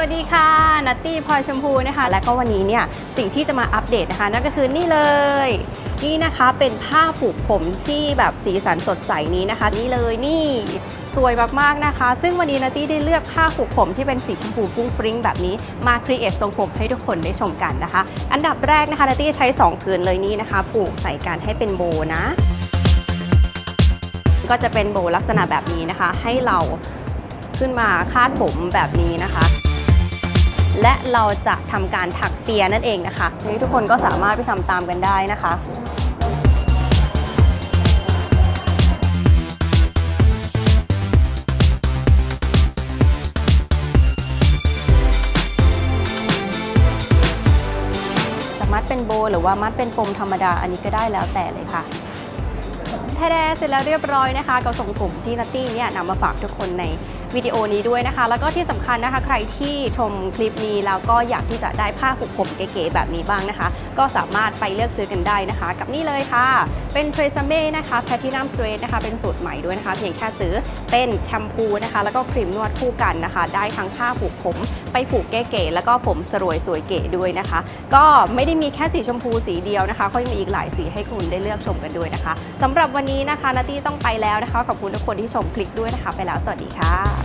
วัสดีค่ะ นัตตี้พลอยชมพูนะคะ และก็วันนี้เนี่ยสิ่งที่จะมาอัปเดตนะคะ นั่นก็คือนี่เลย นี่นะคะเป็นผ้าผูกผมที่แบบสีสันสดใสนี้นะคะ นี่เลยนี่สวยมากๆนะคะ ซึ่งวันนี้นัตตี้ได้เลือกผ้าผูกผมที่เป็นสีชมพูฟุ้งฟริ้งแบบนี้มาครีเอททรงผมให้ทุกคนได้ชมกันนะคะ อันดับแรกนะคะนัตตี้ใช้สองคืนเลยนี่นะคะ ผูกใส่กันให้เป็นโบนะก็จะเป็นโบลักษณะแบบนี้นะคะ ให้เราขึ้นมาคาดผมแบบนี้นะคะ และเราจะทำการถักเปียนั่นเองนะคะนี่ทุกคนก็สามารถไปทำตามกันได้นะคะสามารถเป็นโบหรือว่ามัดเป็นปมธรรมดาอันนี้ก็ได้แล้วแต่เลยค่ะแท้ๆเสร็จแล้วเรียบร้อยนะคะกับทรงผมที่นัตตี้เนี่ยนำมาฝากทุกคนใน วิดีโอนี้ด้วยนะคะ แล้วก็ที่สำคัญนะคะ ใครที่ชมคลิปนี้แล้วก็อยากที่จะได้ผ้าผูกผมเก๋ๆแบบนี้บ้างนะคะ ก็สามารถไปเลือกซื้อกันได้นะคะ กับนี่เลยค่ะ เป็นเทรซเม่นะคะแพทินัมสเตรทนะคะเป็นสูตรใหม่ด้วยนะคะ เพียงแค่ซื้อเป็นแชมพูนะคะ แล้วก็ครีมนวดคู่กันนะคะ ได้ทั้งผ้าผูกผม ไปผูกเก๋ๆแล้วก็ผมสรวยสวยเก๋ด้วยนะคะ ก็ไม่ได้มีแค่สีชมพูสีเดียวนะคะเขายังมีอีกหลายสีให้คุณได้เลือกชมกันด้วยนะคะสำหรับวันนี้นะคะนาตี้ต้องไปแล้วนะคะขอบคุณทุกคนที่ชมคลิปด้วยนะคะ ไปแล้วสวัสดีค่ะ